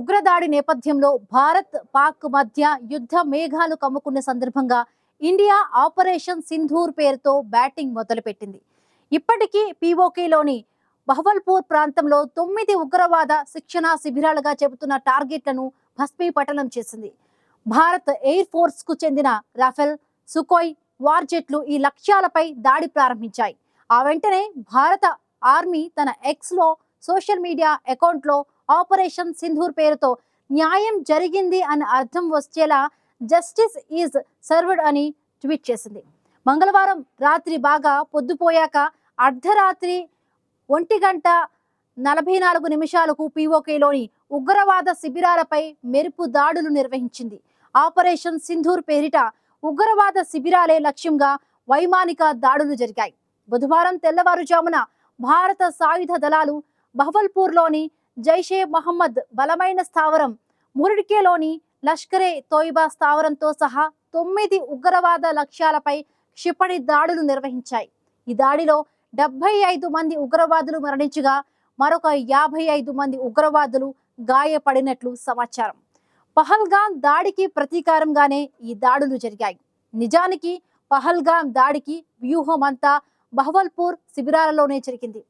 ఉగ్రదాడి నేపథ్యంలో భారత్ పాక్ మధ్య యుద్ధ మేఘాలు కమ్ముకున్న సందర్భంగా ఇండియా ఆపరేషన్ సింధూర్ పేరుతో బ్యాటింగ్ మొదలుపెట్టింది. ఇప్పటికీ పీఓకేలోని బహవల్పూర్ ప్రాంతంలో తొమ్మిది ఉగ్రవాద శిక్షణా శిబిరాలుగా చెబుతున్న టార్గెట్లను భస్మీపటనం చేసింది. భారత్ ఎయిర్ ఫోర్స్కు చెందిన రఫెల్ సుకోయ్ వార్ జెట్లు ఈ లక్ష్యాలపై దాడి ప్రారంభించాయి. ఆ వెంటనే భారత ఆర్మీ తన ఎక్స్లో సోషల్ మీడియా అకౌంట్లో ఆపరేషన్ సింధూర్ పేరుతో న్యాయం జరిగింది అని అర్థం వచ్చేలా జస్టిస్ ఈజ్ సర్వ్డ్ అని ట్వీట్ చేసింది. మంగళవారం రాత్రి బాగా పొద్దుపోయాక అర్ధరాత్రి ఒంటి గంట నలభై నాలుగు నిమిషాలకు పీఓకేలోని ఉగ్రవాద శిబిరాలపై మెరుపు దాడులు నిర్వహించింది. ఆపరేషన్ సింధూర్ పేరిట ఉగ్రవాద శిబిరాలే లక్ష్యంగా వైమానిక దాడులు జరిగాయి. బుధవారం తెల్లవారుజామున భారత సాయుధ దళాలు బహవల్పూర్లోని జైషే మహమ్మద్ బలమైన స్థావరం. మురిడికేలోని లష్కరే తోయిబా స్థావరంతో సహా తొమ్మిది ఉగ్రవాద లక్ష్యాలపై క్షిపణి దాడులు నిర్వహించాయి. ఈ దాడిలో డెబ్బై ఐదు మంది ఉగ్రవాదులు మరణించగా మరొక యాభై ఐదు మంది ఉగ్రవాదులు గాయపడినట్లు సమాచారం. పహల్గాం దాడికి ప్రతీకారంగానే ఈ దాడులు జరిగాయి. నిజానికి పహల్గాం దాడికి వ్యూహం అంతా బహవల్పూర్ శిబిరాలలోనే జరిగింది.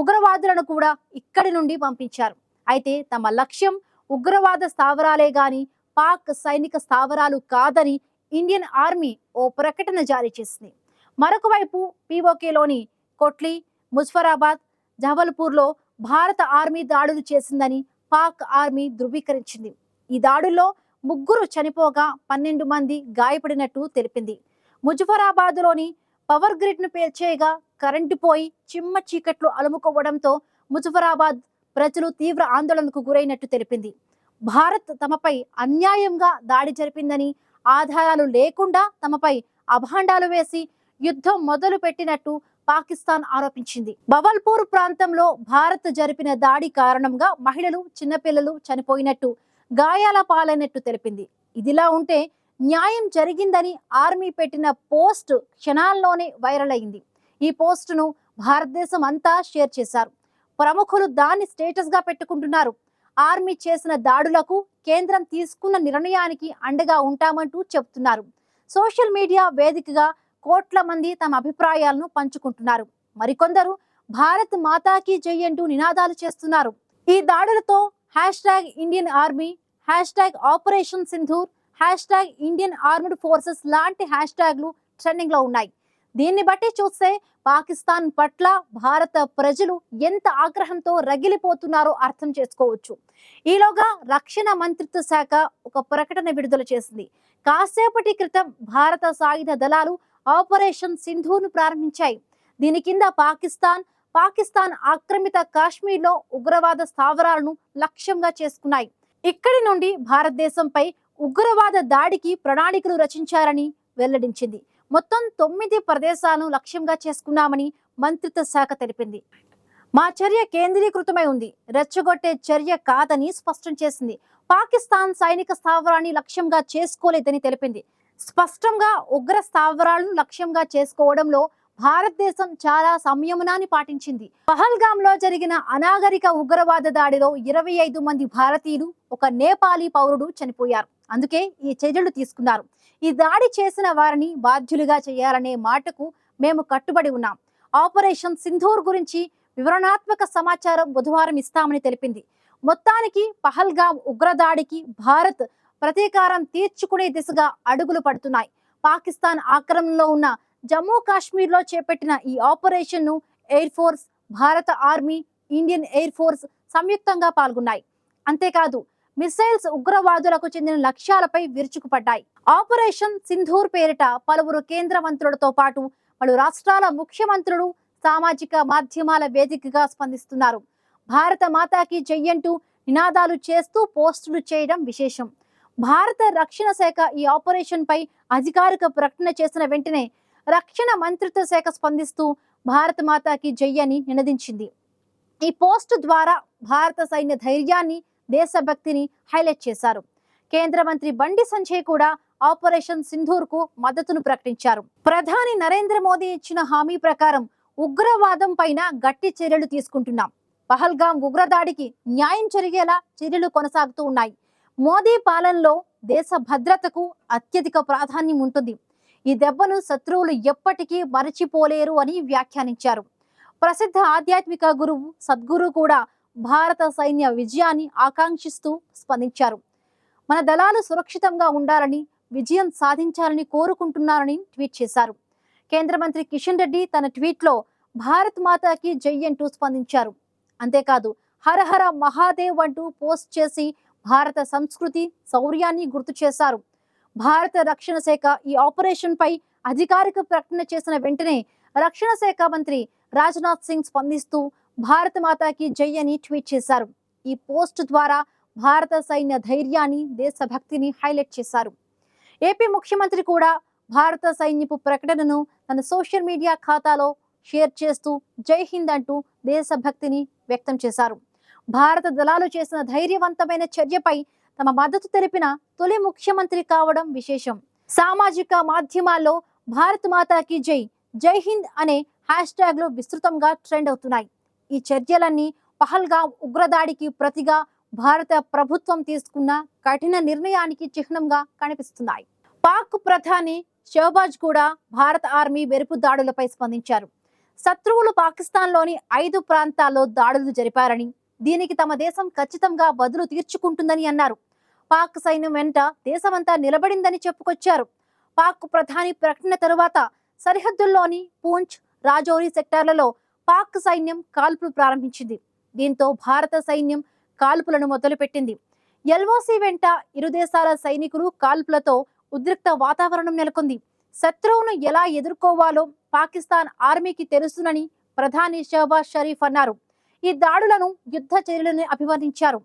ఉగ్రవాదులను కూడా ఇక్కడి నుండి పంపించారు. అయితే తమ లక్ష్యం ఉగ్రవాద స్థావరాలే గాని పాక్ సైనిక స్థావరాలు కాదని ఇండియన్ ఆర్మీ ఓ ప్రకటన జారీ చేసింది. మరొక వైపు పీఓకేలోని కొట్లీ ముజఫరాబాద్ జబల్పూర్లో భారత ఆర్మీ దాడులు చేసిందని పాక్ ఆర్మీ ధృవీకరించింది. ఈ దాడుల్లో ముగ్గురు చనిపోగా పన్నెండు మంది గాయపడినట్టు తెలిపింది. ముజఫరాబాద్లోని పవర్ గ్రిడ్ను పేల్చేయగా కరెంటు పోయి చిమ్మ చీకట్లు అలుముకోవడంతో ముజఫరాబాద్ ప్రజలు తీవ్ర ఆందోళనకు గురైనట్టు తెలిపింది. భారత్ తమపై అన్యాయంగా దాడి జరిపిందని ఆధారాలు లేకుండా తమపై అభాండాలు వేసి యుద్ధం మొదలు పెట్టినట్టు పాకిస్తాన్ ఆరోపించింది. బవల్పూర్ ప్రాంతంలో భారత్ జరిపిన దాడి కారణంగా మహిళలు చిన్నపిల్లలు చనిపోయినట్టు గాయాల పాలైనట్టు తెలిపింది. ఇదిలా ఉంటే న్యాయం జరిగిందని ఆర్మీ పెట్టిన పోస్ట్ క్షణాల్లోనే వైరల్ అయింది. ఈ పోస్టును భారతదేశం అంతా షేర్ చేశారు. ప్రముఖులు దాన్ని స్టేటస్గా పెట్టుకుంటున్నారు. ఆర్మీ చేసిన దాడులకు కేంద్రం తీసుకున్న నిర్ణయానికి అండగా ఉంటామంటూ చెబుతున్నారు సోషల్ మీడియా వేదికగా కోట్ల మంది తమ అభిప్రాయాలను పంచుకుంటున్నారు. మరికొందరు భారత్ మాతాకి జై అంటూ నినాదాలు చేస్తున్నారు. ఈ దాడులతో hashtag Indian army hashtag operation Sindoor hashtag Indian armed forces లాంటి హ్యాష్ ట్యాగ్లు ట్రెండింగ్లో ఉన్నాయి. దీన్ని బట్టి చూస్తే పాకిస్తాన్ పట్ల భారత ప్రజలు ఎంత ఆగ్రహంతో రగిలిపోతున్నారో అర్థం చేసుకోవచ్చు. ఈలోగా రక్షణ మంత్రిత్వ శాఖ ఒక ప్రకటన విడుదల చేసింది. కాసేపటి క్రితం భారత సాయుధ దళాలు ఆపరేషన్ సింధును ప్రారంభించాయి. దీని కింద పాకిస్తాన్ పాకిస్తాన్ ఆక్రమిత కాశ్మీర్లో ఉగ్రవాద స్థావరాలను లక్ష్యంగా చేసుకున్నాయి. ఇక్కడి నుండి భారతదేశంపై ఉగ్రవాద దాడికి ప్రణాళికలు రచించారని వెల్లడించింది. మొత్తం తొమ్మిది ప్రదేశాలను లక్ష్యంగా చేసుకున్నామని మంత్రిత్వ శాఖ తెలిపింది. మా చర్య కేంద్రీకృతమై ఉంది. రెచ్చగొట్టే చర్య కాదని స్పష్టం చేసింది. పాకిస్తాన్ సైనిక స్థావరాన్ని లక్ష్యంగా చేసుకోలేదని తెలిపింది. స్పష్టంగా ఉగ్ర స్థావరాలను లక్ష్యంగా చేసుకోవడంలో భారతదేశం చాలా సంయమనాన్ని పాటించింది. పహల్గాంలో జరిగిన అనాగరిక ఉగ్రవాద దాడిలో ఇరవై ఐదు మంది భారతీయులు ఒక నేపాలీ పౌరుడు చనిపోయారు. అందుకే ఈ చర్యలు తీసుకున్నారు. ఈ దాడి చేసిన వారిని బాధ్యులుగా చేయాలనే మాటకు మేము కట్టుబడి ఉన్నాం. ఆపరేషన్ సింధూర్ గురించి వివరణాత్మక సమాచారం బుధవారం ఇస్తామని తెలిపింది. మొత్తానికి పహల్గామ్ ఉగ్రదాడికి భారత్ ప్రతీకారం తీర్చుకునే దిశగా అడుగులు పడుతున్నాయి. పాకిస్తాన్ ఆక్రమణలో ఉన్న జమ్మూ కాశ్మీర్లో చేపట్టిన ఈ ఆపరేషన్ను ఎయిర్ ఫోర్స్ భారత ఆర్మీ ఇండియన్ ఎయిర్ ఫోర్స్ సంయుక్తంగా పాల్గొన్నాయి. అంతేకాదు మిసైల్స్ ఉగ్రవాదులకు చెందిన లక్ష్యాలపై విరుచుకుపడ్డాయి. ఆపరేషన్ సింధూర్ పేరిట పలువురు కేంద్ర మంత్రులతో పాటు పలు రాష్ట్రాల ముఖ్యమంత్రులు సామాజిక మాధ్యమాల వేదికగా స్పందిస్తున్నారు. భారత మాతాకి జయ్యంటూ నినాదాలు చేస్తూ పోస్టులు చేయడం విశేషం. భారత రక్షణ శాఖ ఈ ఆపరేషన్ పై అధికారిక ప్రకటన చేసిన వెంటనే రక్షణ మంత్రిత్వ శాఖ స్పందిస్తూ భారత మాతాకి జయ్యని అని నినదించింది. ఈ పోస్టు ద్వారా భారత సైన్య ధైర్యాన్ని దేశభక్తిని హైలైట్ చేశారు. కేంద్ర మంత్రి బండి సంజయ్ కూడా ఆపరేషన్ సింధూర్కు మద్దతును ప్రకటించారు. ప్రధాని నరేంద్ర మోదీ ఇచ్చిన హామీ ప్రకారం ఉగ్రవాదం పైన గట్టి చర్యలు తీసుకుంటున్నాం. పహల్గాం ఉగ్రదాడికి న్యాయం జరిగేలా చర్యలు కొనసాగుతూ ఉన్నాయి. మోదీ పాలనలో దేశ భద్రతకు అత్యధిక ప్రాధాన్యం ఉంటుంది. ఈ దెబ్బను శత్రువులు ఎప్పటికీ మరచిపోలేరు అని వ్యాఖ్యానించారు. ప్రసిద్ధ ఆధ్యాత్మిక గురువు సద్గురు కూడా భారత సైన్య విజయాన్ని ఆకాంక్షిస్తూ స్పందించారు. మన దళాలు సురక్షితంగా ఉండాలని విజయం సాధించాలని కోరుకుంటున్నారని ట్వీట్ చేశారు. కేంద్ర మంత్రి కిషన్ రెడ్డి తన ట్వీట్లో భారత్ మాతాకి జై అంటూ స్పందించారు. అంతేకాదు హరహర మహాదేవ్ అంటూ పోస్ట్ చేసి భారత సంస్కృతి శౌర్యాన్ని గుర్తు చేశారు. భారత రక్షణ శాఖ ఈ ఆపరేషన్ పై అధికారిక ప్రకటన చేసిన వెంటనే రక్షణ శాఖ మంత్రి రాజ్నాథ్ సింగ్ స్పందిస్తూ భారత మాతాకి జై అని ట్వీట్ చేశారు. ఈ పోస్ట్ ద్వారా భారత సైన్య ధైర్యాన్ని దేశభక్తిని హైలైట్ చేశారు. ఏపీ ముఖ్యమంత్రి కూడా భారత సైన్యపు ప్రకటనను తన సోషల్ మీడియా ఖాతాలో షేర్ చేస్తూ జై హింద్ అంటూ దేశభక్తిని వ్యక్తం చేశారు. భారత దళాలు చేసిన ధైర్యవంతమైన చర్యపై తమ మద్దతు తెలిపిన తొలి ముఖ్యమంత్రి కావడం విశేషం. సామాజిక మాధ్యమాల్లో భారత్ మాతాకి జై జై హింద్ అనే హ్యాష్ ట్యాగ్లు విస్తృతంగా ట్రెండ్ అవుతున్నాయి. ఈ చర్యలన్నీ పహల్గా ఉగ్రదాడికి ప్రతిగా భారత ప్రభుత్వం తీసుకున్న కఠిన నిర్ణయానికి చిహ్నంగా కనిపిస్తున్నాయి. పాక్ ప్రధాని షహబాజ్ కూడా భారత ఆర్మీ వెరుపు దాడులపై స్పందించారు. శత్రువులు పాకిస్తాన్లోని ఐదు ప్రాంతాల్లో దాడులు జరిపారని దీనికి తమ దేశం ఖచ్చితంగా బదులు తీర్చుకుంటుందని అన్నారు. పాక్ సైన్యం వెంట దేశమంతా నిలబడిందని చెప్పుకొచ్చారు. పాక్ ప్రధాని ప్రకటన తరువాత సరిహద్దుల్లోని పూంచ్ రాజౌరి సెక్టార్లలో పాక్ సైన్యం కాల్పులు ప్రారంభించింది. దీంతో భారత సైన్యం కాల్పులను మొదలుపెట్టింది. ఎల్ఓసి వెంట ఇరు దేశాల సైనికులు కాల్పులతో ఉద్రిక్త వాతావరణం నెలకొంది. శత్రువును ఎలా ఎదుర్కోవాలో పాకిస్తాన్ ఆర్మీకి తెలుసునని ప్రధాని షహబాజ్ షరీఫ్ అన్నారు. ఈ దాడులను యుద్ధ చర్యలని అభివర్ణించారు.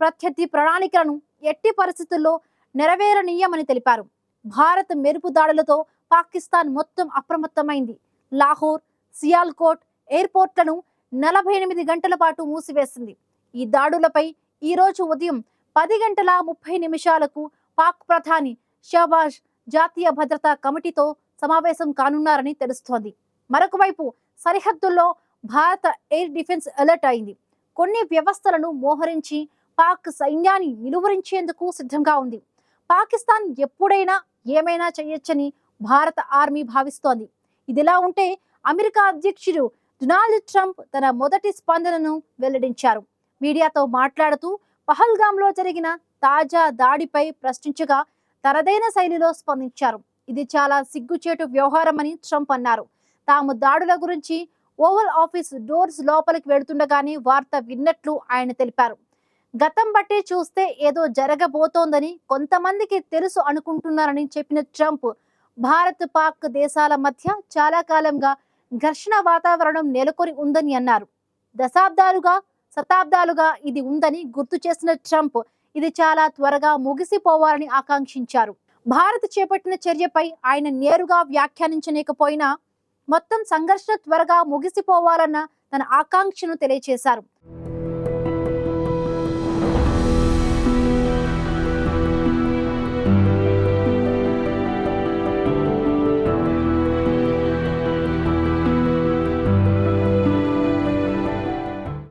ప్రత్యర్థి ప్రణాళికలను ఎట్టి పరిస్థితుల్లో నెరవేరనీయమని తెలిపారు. భారత్ మెరుపు దాడులతో పాకిస్తాన్ మొత్తం అప్రమత్తమైంది. లాహోర్ సియాల్కోట్ ఎయిర్పోర్ట్లను నలభై ఎనిమిది గంటల పాటు మూసివేసింది. ఈ దాడులపై ఈ రోజు ఉదయం పది గంటల ముప్పై నిమిషాలకు పాక్ ప్రధాని షహబాజ్ జాతీయ భద్రతా కమిటీతో సమావేశం కానున్నారని తెలుస్తోంది. మరొక వైపు సరిహద్దుల్లో భారత ఎయిర్ డిఫెన్స్ అలర్ట్ అయింది. కొన్ని వ్యవస్థలను మోహరించి పాక్ సైన్యాన్ని నిలువరించేందుకు సిద్ధంగా ఉంది. పాకిస్తాన్ ఎప్పుడైనా ఏమైనా చేయొచ్చని భారత ఆర్మీ భావిస్తోంది. ఇదిలా ఉంటే అమెరికా అధ్యక్షుడు డొనాల్డ్ ట్రంప్ తన మొదటి స్పందనను వెల్లడించారు. మీడియాతో మాట్లాడుతూ పహల్గాంలో జరిగిన తాజా దాడిపై ప్రశ్నించగా తనదైన శైలిలో స్పందించారు. ఇది చాలా సిగ్గుచేటు వ్యవహారమని ట్రంప్ అన్నారు. తాము దాడుల గురించి ఓవల్ ఆఫీస్ డోర్స్ లోపలికి వెళుతుండగానే వార్త విన్నట్లు ఆయన తెలిపారు. గతం బట్టి చూస్తే ఏదో జరగబోతోందని కొంతమందికి తెలుసు అనుకుంటున్నారని చెప్పిన ట్రంప్ భారత్ పాక్ దేశాల మధ్య చాలా కాలంగా ఘర్షణ వాతావరణం నెలకొని ఉందని అన్నారు. దశాబ్దాలుగా శతాబ్దాలుగా ఇది ఉందని గుర్తు చేసిన ట్రంప్ ఇది చాలా త్వరగా ముగిసిపోవాలని ఆకాంక్షించారు. భారత్ చేపట్టిన చర్యపై ఆయన నేరుగా వ్యాఖ్యానించలేకపోయినా మొత్తం సంఘర్షణ త్వరగా ముగిసిపోవాలన్న తన ఆకాంక్షను తెలియజేశారు